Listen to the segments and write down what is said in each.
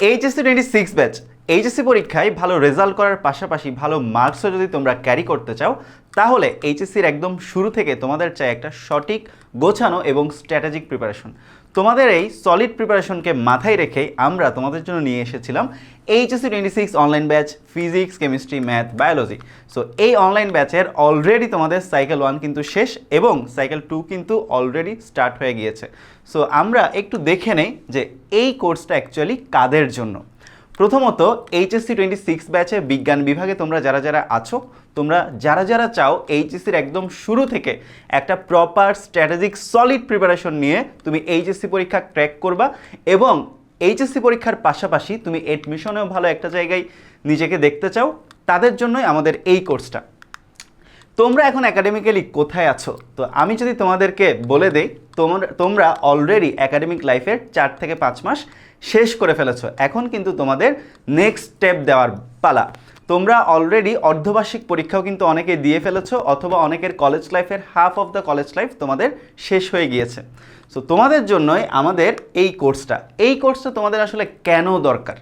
HSC twenty six batch HSC পরীক্ষায় ভালো result করার পাশাপাশি ভালো মার্কসও যদি তোমরা ক্যারি করতে চাও, তাহলে এইচএসসির একদম শুরু থেকে তোমাদের চাই একটা সঠিক, গোছানো এবং স্ট্র্যাটেজিক প্রিপারেশন তোমাদের এই সলিড প্রিপারেশনকে মাথায় রেখে আমরা তোমাদের জন্য নিয়ে এসেছিলাম HSC twenty six online batch physics chemistry math biology so এই অনলাইন ব্যাচের অলরেডি তোমাদের সাইকেল ওয়ান কিন্তু শেষ এবং সাইকেল টু কিন্তু অলরেডি স্টার্ট হয়ে গিয়েছে। সো আমরা একটু দেখে নেই যে এই কোর্সটা অ্যাকচুয়ালি কাদের জন্য। প্রথমত এইচএসসি টোয়েন্টি সিক্স ব্যাচে বিজ্ঞান বিভাগে তোমরা যারা যারা আছো, তোমরা যারা যারা চাও এইচএসসির একদম শুরু থেকে একটা প্রপার স্ট্র্যাটেজিক সলিড প্রিপারেশন নিয়ে তুমি এইচএসসি পরীক্ষা ক্র্যাক করবা এবং এইচএসসি পরীক্ষার পাশাপাশি তুমি এডমিশনেও ভালো একটা জায়গায় নিজেকে দেখতে চাও। তাদের জন্যই আমাদের এই কোর্সটা তোমরা এখন একাডেমিক্যালি কোথায় আছো? তো আমি যদি তোমাদেরকে বলে দেই, তোমরা তোমরা অলরেডি একাডেমিক লাইফের চার থেকে পাঁচ মাস শেষ করে ফেলেছো। এখন কিন্তু তোমাদের নেক্সট স্টেপ দেওয়ার পালা। তোমরা অলরেডি অর্ধবার্ষিক পরীক্ষাও কিন্তু অনেকে দিয়ে ফেলেছো, অথবা অনেকের কলেজ লাইফের half of the college life তোমাদের শেষ হয়ে গিয়েছে। সো তোমাদের জন্যই আমাদের এই কোর্সটা এই কোর্সটা তোমাদের আসলে কেন দরকার?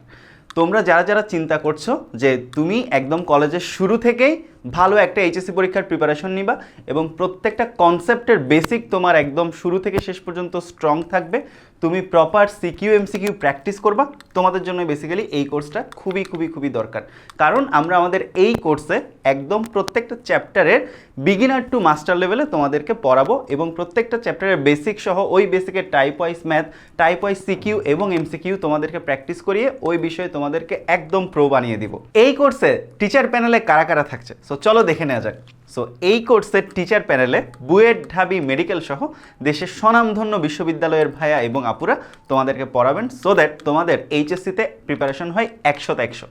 তোমরা যারা যারা চিন্তা করছ যে তুমি একদম কলেজের শুরু থেকেই ভালো একটা এইচএসসি পরীক্ষার প্রিপারেশন নিবা এবং প্রত্যেকটা কনসেপ্টের বেসিক তোমার একদম শুরু থেকে শেষ পর্যন্ত স্ট্রং থাকবে। তুমি প্রপার সিকিউ এমসিকিউ প্র্যাকটিস করবা। তোমাদের জন্য বেসিক্যালি এই কোর্সটা খুবই খুবই খুবই দরকার। কারণ আমরা আমাদের এই কোর্সে একদম প্রত্যেকটা চ্যাপ্টারের বিগিনার টু মাস্টার লেভেলে তোমাদেরকে পড়াবো এবং প্রত্যেকটা চ্যাপ্টারের বেসিক সহ ওই বেসিকের type wise math type wise CQ এবং এমসিকিউ তোমাদেরকে প্র্যাকটিস করিয়ে ওই বিষয়ে তোমাদেরকে একদম প্রো বানিয়ে দিব। এই কোর্সে টিচার প্যানেলে কারা কারা থাকছে? সো চলো দেখে নেওয়া যাক। সো এই কোর্সের টিচার প্যানেলে বুয়েট ঢাবি মেডিকেল সহ দেশের স্বনামধন্য বিশ্ববিদ্যালয়ের ভাইয়া এবং আপুরা তোমাদেরকে পড়াবেন সো দ্যাট তোমাদের এইচএসসিতে প্রিপারেশন হয় একশোতে একশো।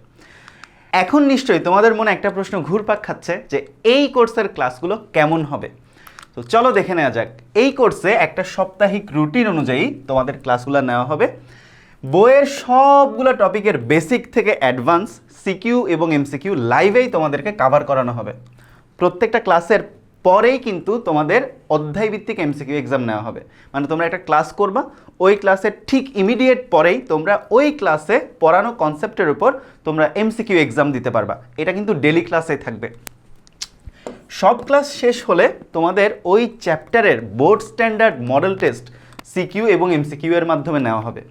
এখন নিশ্চয়ই তোমাদের মনে একটা প্রশ্ন ঘুরপাক খাচ্ছে যে এই কোর্সের ক্লাসগুলো কেমন হবে? তো চলো দেখে নেওয়া যাক। এই কোর্সে একটা সাপ্তাহিক রুটিন অনুযায়ী তোমাদের ক্লাসগুলো নেওয়া হবে। বইয়ের সবগুলো টপিকের বেসিক থেকে অ্যাডভান্স সিকিউ এবং এমসিকিউ লাইভেই তোমাদেরকে কাভার করানো হবে। প্রত্যেকটা ক্লাসের পরেই কিন্তু তোমাদের অধ্যায়ভিত্তিক এমসিকিউ এক্সাম নেওয়া হবে। মানে তোমরা একটা ক্লাস করবা, ওই ক্লাসের ঠিক ইমিডিয়েট পরেই তোমরা ওই ক্লাসে পড়ানো কনসেপ্টের উপর তোমরা এমসিকিউ এক্সাম দিতে পারবা। এটা কিন্তু ডেলি ক্লাসে থাকবে। সব ক্লাস শেষ হলে তোমাদের ওই চ্যাপ্টারের board standard model test CQ এবং এমসিকিউ এর মাধ্যমে নেওয়া হবে।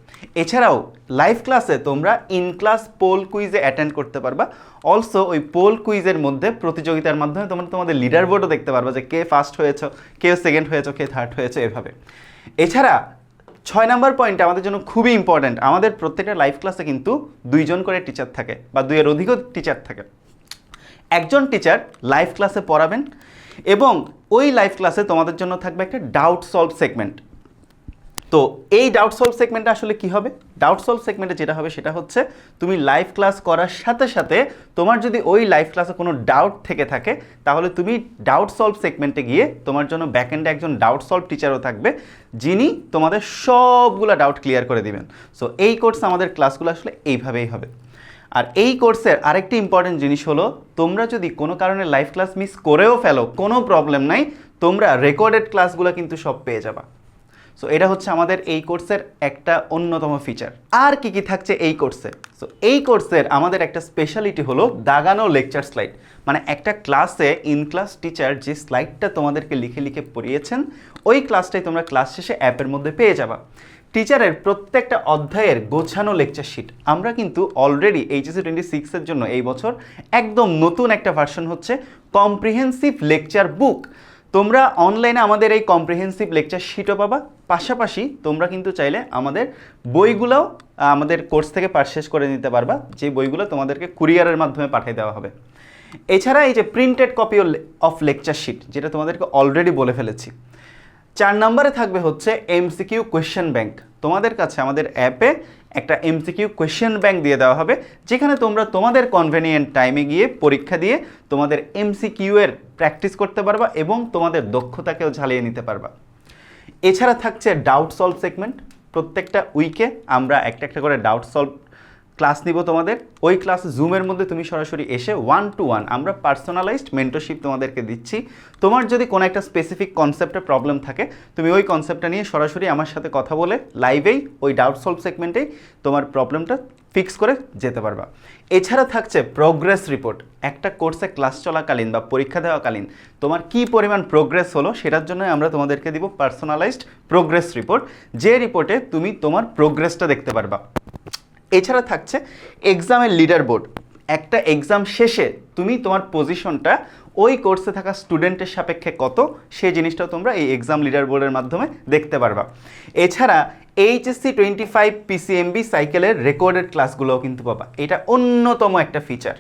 এছাড়াও লাইভ ক্লাসে তোমরা ইন ক্লাস পোল কুইজে অ্যাটেন্ড করতে পারবা। অলসো ওই পোল কুইজের মধ্যে প্রতিযোগিতার মাধ্যমে তোমরা তোমাদের লিডার বোর্ডও দেখতে পারবা যে কে ফার্স্ট হয়েছ কে সেকেন্ড হয়েছ, কে থার্ড হয়েছে এভাবে। এছাড়া, ছয় নাম্বার পয়েন্ট আমাদের জন্য খুবই ইম্পর্ট্যান্ট আমাদের প্রত্যেকটা লাইভ ক্লাসে কিন্তু দুইজন করে টিচার থাকে বা দুইয়ের অধিকও টিচার থাকে। একজন টিচার লাইভ ক্লাসে পড়াবেন এবং ওই লাইভ ক্লাসে তোমাদের জন্য থাকবে একটা ডাউট সলভ সেগমেন্ট তো এই ডাউট সলভ সেগমেন্টটা আসলে কি হবে? ডাউট সলভ সেগমেন্টে যেটা হবে সেটা হচ্ছে তুমি লাইভ ক্লাস করার সাথে সাথে তোমার যদি ওই লাইভ ক্লাসে কোনো ডাউট থেকে থাকে, তাহলে তুমি ডাউট সলভ সেগমেন্টে গিয়ে তোমার জন্য ব্যাকএন্ডে একজন ডাউট সলভ টিচারও থাকবে, যিনি তোমাদের সবগুলো ডাউট ক্লিয়ার করে দিবেন। সো এই কোর্স আমাদের ক্লাসগুলো আসলে এইভাবেই হবে। আর এই কোর্সের আরেকটি ইম্পর্টেন্ট জিনিস হলো, তোমরা যদি কোনো কারণে লাইভ ক্লাস মিস করেও ফেলো, কোনো প্রবলেম নাই, তোমরা রেকর্ডেড ক্লাসগুলো কিন্তু সব পেয়ে যাবা। সো এটা হচ্ছে আমাদের এই কোর্সের একটা অন্যতম ফিচার আর কি কি থাকছে এই কোর্সে? সো এই কোর্সের আমাদের একটা স্পেশালিটি হলো দাগানো লেকচার স্লাইড মানে একটা ক্লাসে ইন ক্লাস টিচার যে স্লাইডটা তোমাদেরকে লিখে লিখে পড়িয়েছেন, ওই ক্লাসটাই তোমরা ক্লাস শেষে অ্যাপের মধ্যে পেয়ে যাবা। টিচারের প্রত্যেকটা অধ্যায়ের গোছানো লেকচার শিট আমরা কিন্তু অলরেডি এইচএসি টোয়েন্টি সিক্সের জন্য এই বছর একদম নতুন একটা ভার্সন হচ্ছে কম্প্রিহেন্সিভ লেকচার বুক তোমরা অনলাইনে আমাদের এই কম্প্রিহেন্সিভ লেকচার শিটও পাবা। পাশাপাশি তোমরা কিন্তু চাইলে আমাদের বইগুলোও আমাদের কোর্স থেকে পারচেস করে নিতে পারবা, যে বইগুলো তোমাদেরকে কুরিয়ারের মাধ্যমে পাঠিয়ে দেওয়া হবে। এছাড়া এই যে printed copy of lecture sheet যেটা তোমাদেরকে অলরেডি বলে ফেলেছি, চার নম্বরে থাকবে হচ্ছে এমসিকিউ কোয়েশ্চেন ব্যাংক তোমাদের কাছে আমাদের অ্যাপে একটা এমসিকিউ কোয়েশ্চেন ব্যাংক দিয়ে দেওয়া হবে, যেখানে তোমরা তোমাদের কনভেনিয়েন্ট টাইমে গিয়ে পরীক্ষা দিয়ে তোমাদের এমসিকিউ এর প্র্যাকটিস করতে পারবা এবং তোমাদের দক্ষতাকেও ঝালিয়ে নিতে পারবা। এছাড়া থাকছে ডাউট সলভ সেগমেন্ট প্রত্যেকটা উইকে আমরা একটা একটা করে ডাউট সলভ ক্লাস নিব তোমাদের। ওই ক্লাস জুমের মধ্যে তুমি সরাসরি এসে ওয়ান টু ওয়ান আমরা পার্সোনালাইজড মেন্টরশিপ তোমাদেরকে দিচ্ছি। তোমার যদি কোনো একটা স্পেসিফিক কনসেপ্টে প্রবলেম থাকে, তুমি ওই কনসেপ্টটা নিয়ে সরাসরি আমার সাথে কথা বলে লাইভেই ওই ডাউট সলভ সেগমেন্টেই তোমার প্রবলেমটা ফিক্স করে যেতে পারবা। এছাড়া থাকছে প্রোগ্রেস রিপোর্ট একটা কোর্সে ক্লাস চলাকালীন বা পরীক্ষা দেওয়াকালীন তোমার কি পরিমাণ প্রোগ্রেস হলো সেটার জন্য আমরা তোমাদেরকে দিব পার্সোনালাইজড প্রোগ্রেস রিপোর্ট যে রিপোর্টে তুমি তোমার প্রোগ্রেসটা দেখতে পারবা। এছাড়া থাকছে এক্সামের লিডার বোর্ড একটা এক্সাম শেষে তুমি তোমার পজিশনটা ওই কোর্সে থাকা স্টুডেন্টের সাপেক্ষে কত, সেই জিনিসটাও তোমরা এই এক্সাম লিডার বোর্ডের মাধ্যমে দেখতে পারবা। এছাড়া এইচএসসি টোয়েন্টি ফাইভ পিসিএমবি সাইকেলের রেকর্ডেড ক্লাসগুলোও কিন্তু পাবা। এটা অন্যতম একটা ফিচার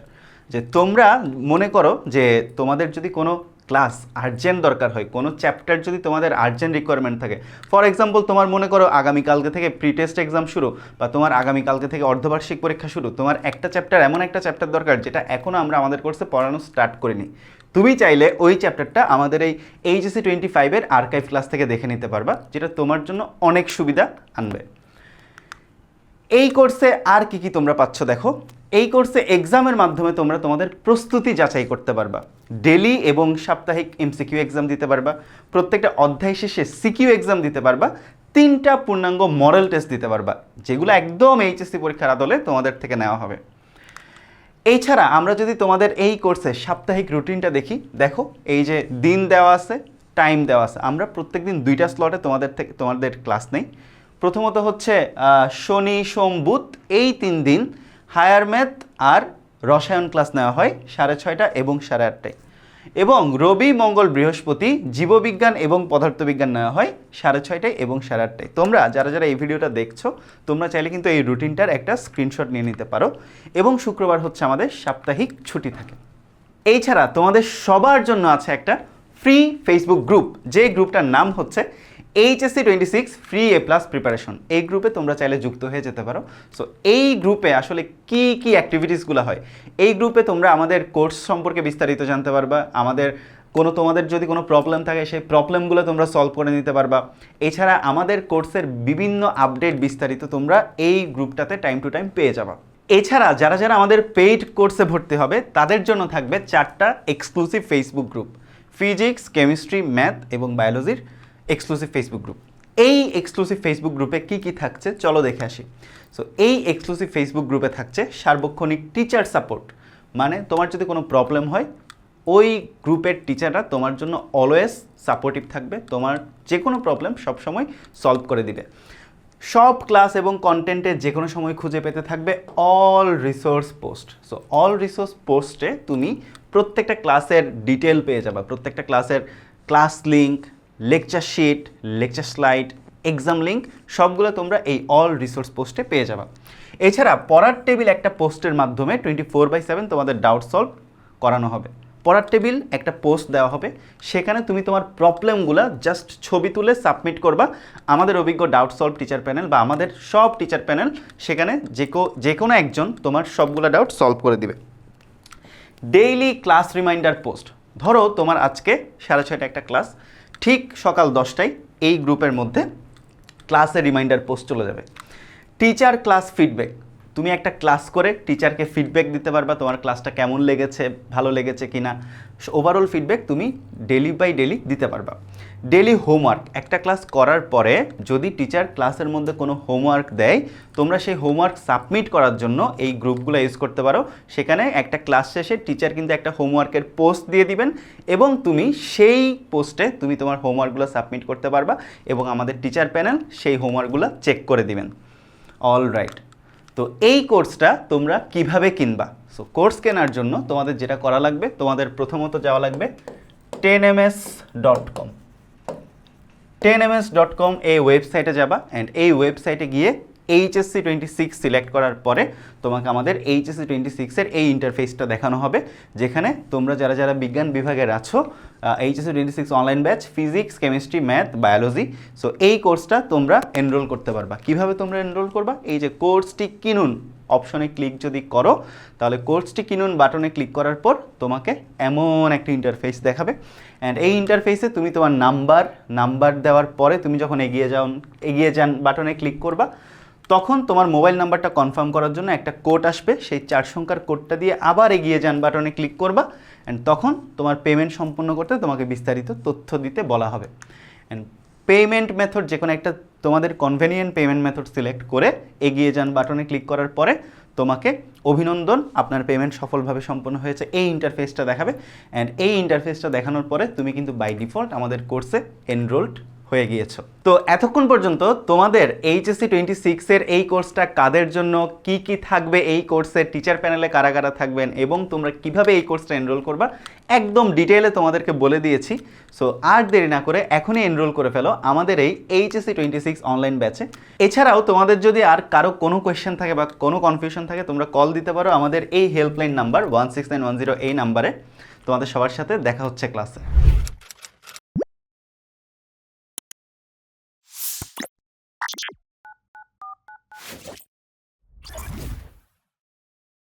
যে তোমরা মনে করো যে তোমাদের যদি কোনো ক্লাস আর্জেন্ট দরকার হয়, কোনো চ্যাপ্টার যদি তোমাদের আর্জেন্ট রিকোয়ারমেন্ট থাকে। ফর এক্সাম্পল তোমার মনে করো আগামীকালকে থেকে প্রি টেস্ট এক্সাম শুরু বা তোমার আগামীকালকে থেকে অর্ধবার্ষিক পরীক্ষা শুরু, তোমার একটা চ্যাপ্টার এমন একটা চ্যাপ্টার দরকার যেটা এখনও আমরা আমাদের কোর্সে পড়ানো স্টার্ট করিনি। তুমি চাইলে ওই চ্যাপ্টারটা আমাদের এই এইচএসি টোয়েন্টি ফাইভের আর্কাইভ ক্লাস থেকে দেখে নিতে পারবা, যেটা তোমার জন্য অনেক সুবিধা আনবে। এই কোর্সে আর কি কি তোমরা পাচ্ছ দেখো। এই কোর্সে এক্সামের মাধ্যমে তোমরা তোমাদের প্রস্তুতি যাচাই করতে পারবা। ডেলি এবং সাপ্তাহিক এমসিকিউ এক্সাম দিতে পারবা। প্রত্যেকটা অধ্যায় শেষে সিকিউ এক্সাম দিতে পারবা। তিনটা পূর্ণাঙ্গ মডেল টেস্ট দিতে পারবা, যেগুলো একদম এইচএসসি পরীক্ষার আদলে তোমাদের থেকে নেওয়া হবে। এছাড়া আমরা যদি তোমাদের এই কোর্সে সাপ্তাহিক রুটিনটা দেখি, দেখো, এই যে দিন দেওয়া আছে টাইম দেওয়া আছে। আমরা প্রত্যেক দিন দুইটা স্লটে তোমাদের থেকে, তোমাদের ক্লাস নেই। প্রথমত হচ্ছে শনি, সোম, বুধ, এই তিন দিন হায়ার ম্যাথ আর রসায়ন ক্লাস নেওয়া হয় সাড়ে ছয়টা এবং সাড়ে আটটায়। এবং রবি, মঙ্গল, বৃহস্পতি জীববিজ্ঞান এবং পদার্থবিজ্ঞান নেওয়া হয় সাড়ে ছয়টায় এবং সাড়ে আটটায়। তোমরা যারা যারা এই ভিডিওটা দেখছ, তোমরা চাইলে কিন্তু এই রুটিনটার একটা স্ক্রিনশট নিয়ে নিতে পারো এবং শুক্রবার হচ্ছে আমাদের সাপ্তাহিক ছুটি থাকে। এই ছাড়া তোমাদের সবার জন্য আছে একটা ফ্রি ফেসবুক গ্রুপ যে গ্রুপটার নাম হচ্ছে HSC twenty six free A plus preparation এই গ্রুপে তোমরা চাইলে যুক্ত হয়ে যেতে পারো। সো এই গ্রুপে আসলে কি কি অ্যাক্টিভিটিসগুলো হয়? এই গ্রুপে তোমরা আমাদের কোর্স সম্পর্কে বিস্তারিত জানতে পারবা। আমাদের কোনো, তোমাদের যদি কোনো প্রবলেম থাকে, সেই প্রবলেমগুলো তোমরা সলভ করে নিতে পারবা। এছাড়া আমাদের কোর্সের বিভিন্ন আপডেট বিস্তারিত তোমরা এই গ্রুপটাতে টাইম টু টাইম পেয়ে যাবা। এছাড়া যারা যারা আমাদের পেইড কোর্সে ভর্তি হবে, তাদের জন্য থাকবে চারটা exclusive Facebook group physics chemistry math এবং বায়োলজির এক্সক্লুসিভ ফেসবুক গ্রুপ এই এক্সক্লুসিভ ফেসবুক গ্রুপে কি কি থাকছে? চলো দেখে আসি। সো এই এক্সক্লুসিভ ফেসবুক গ্রুপে থাকছে সার্বক্ষণিক টিচার সাপোর্ট মানে তোমার যদি কোনো প্রবলেম হয়, ওই গ্রুপের টিচাররা তোমার জন্য অলওয়েজ সাপোর্টিভ থাকবে। তোমার যে কোনো প্রবলেম সবসময় সলভ করে দিবে। সব ক্লাস এবং কন্টেন্টে যে কোনো সময় খুঁজে পেতে থাকবে all resource post so all resource পোস্টে তুমি প্রত্যেকটা ক্লাসের ডিটেল পেয়ে যাবে। প্রত্যেকটা ক্লাসের class link lecture sheet lecture slide exam link সবগুলো তোমরা এই অল রিসোর্স পোস্টে পেয়ে যাবে। এছাড়া পড়ার টেবিল একটা পোস্টের মাধ্যমে টোয়েন্টি ফোর বাই সেভেন তোমাদের ডাউট সলভ করানো হবে। পড়ার টেবিল একটা পোস্ট দেওয়া হবে। সেখানে তুমি তোমার প্রবলেমগুলো জাস্ট ছবি তুলে সাবমিট করবা। আমাদের অভিজ্ঞ ডাউট সলভ টিচার প্যানেল বা আমাদের সব টিচার প্যানেল সেখানে যে যে কোনো একজন তোমার সবগুলো ডাউট সলভ করে দিবে। ডেইলি ক্লাস রিমাইন্ডার পোস্ট ধরো তোমার আজকে সাড়ে ছয়টা একটা ক্লাস ঠিক সকাল দশটায় এই গ্রুপের মধ্যে ক্লাসের রিমাইন্ডার পোস্ট চলে যাবে। Teacher class feedback. তুমি একটা ক্লাস করে টিচারকে ফিডব্যাক দিতে পারবা, তোমার ক্লাসটা কেমন লেগেছে, ভালো লেগেছে কি না ওভারঅল ফিডব্যাক তুমি ডেলি বাই ডেলি দিতে পারবা। ডেলি হোমওয়ার্ক, একটা ক্লাস করার পরে যদি টিচার ক্লাসের মধ্যে কোনো হোমওয়ার্ক দেয়, তোমরা সেই হোমওয়ার্ক সাবমিট করার জন্য এই গ্রুপগুলো ইউজ করতে পারো। সেখানে একটা ক্লাস শেষে টিচার কিন্তু একটা হোমওয়ার্কের পোস্ট দিয়ে দিবেন এবং তুমি সেই পোস্টে তুমি তোমার হোমওয়ার্কগুলো সাবমিট করতে পারবা এবং আমাদের টিচার প্যানেল সেই হোমওয়ার্কগুলো চেক করে দিবেন। All right. তো এই কোর্সটা তোমরা কীভাবে কিনবা? সো কোর্স কেনার জন্য তোমাদের যেটা করা লাগবে, তোমাদের প্রথমত যাওয়া লাগবে ten M S dot com. Ten M S dot com এই ওয়েবসাইটে যাবা অ্যান্ড এই ওয়েবসাইটে গিয়ে এইচএসসি টোয়েন্টি সিক্স সিলেক্ট করার পরে তোমাকে আমাদের এইচএসসি টোয়েন্টি সিক্সের এই ইন্টারফেসটা দেখানো হবে, যেখানে তোমরা যারা যারা বিজ্ঞান বিভাগের আছো HSC twenty six online batch physics chemistry math biology so এই কোর্সটা তোমরা এনরোল করতে পারবা। কীভাবে তোমরা এনরোল করবা? এই যে কোর্সটি কিনুন অপশনে ক্লিক যদি করো, তাহলে কোর্সটি কিনুন বাটনে ক্লিক করার পর তোমাকে এমন একটা ইন্টারফেস দেখাবে। অ্যান্ড এই ইন্টারফেসে তুমি তোমার নাম্বার নাম্বার দেওয়ার পরে তুমি যখন এগিয়ে যাও, এগিয়ে যান বাটনে ক্লিক করবা তখন তোমার মোবাইল নাম্বারটা কনফার্ম করার জন্য একটা কোড আসবে, সেই চার সংখ্যার কোডটা দিয়ে আবার এগিয়ে যান বাটনে ক্লিক করবা অ্যান্ড তখন তোমার পেমেন্ট সম্পূর্ণ করতে তোমাকে বিস্তারিত তথ্য দিতে বলা হবে। অ্যান্ড পেমেন্ট মেথড যে কোনো একটা তোমাদের কনভেনিয়েন্ট পেমেন্ট মেথড সিলেক্ট করে এগিয়ে যান বাটনে ক্লিক করার পরে তোমাকে অভিনন্দন, আপনার পেমেন্ট সফলভাবে সম্পন্ন হয়েছে, এই ইন্টারফেসটা দেখাবে। অ্যান্ড এই ইন্টারফেসটা দেখানোর পরে তুমি কিন্তু বাই ডিফল্ট আমাদের কোর্সে এনরোলড হয়ে গিয়েছো। তো এতক্ষণ পর্যন্ত তোমাদের এইচএসসি টোয়েন্টি সিক্সের এই কোর্সটা কাদের জন্য, কি কি থাকবে এই কোর্সের টিচার প্যানেলে কারা কারা থাকবেন এবং তোমরা কীভাবে এই কোর্সটা এনরোল করবা, একদম ডিটেলে তোমাদেরকে বলে দিয়েছি। সো আর দেরি না করে এখনই এনরোল করে ফেলো আমাদের এই এইচএসসি টোয়েন্টি সিক্স অনলাইন ব্যাচে এছাড়াও তোমাদের যদি আর কারও কোনো কোয়েশ্চেন থাকে বা কোনো কনফিউশন থাকে, তোমরা কল দিতে পারো আমাদের এই helpline number one six nine one zero এই নাম্বারে তোমাদের সবার সাথে দেখা হচ্ছে ক্লাসে question.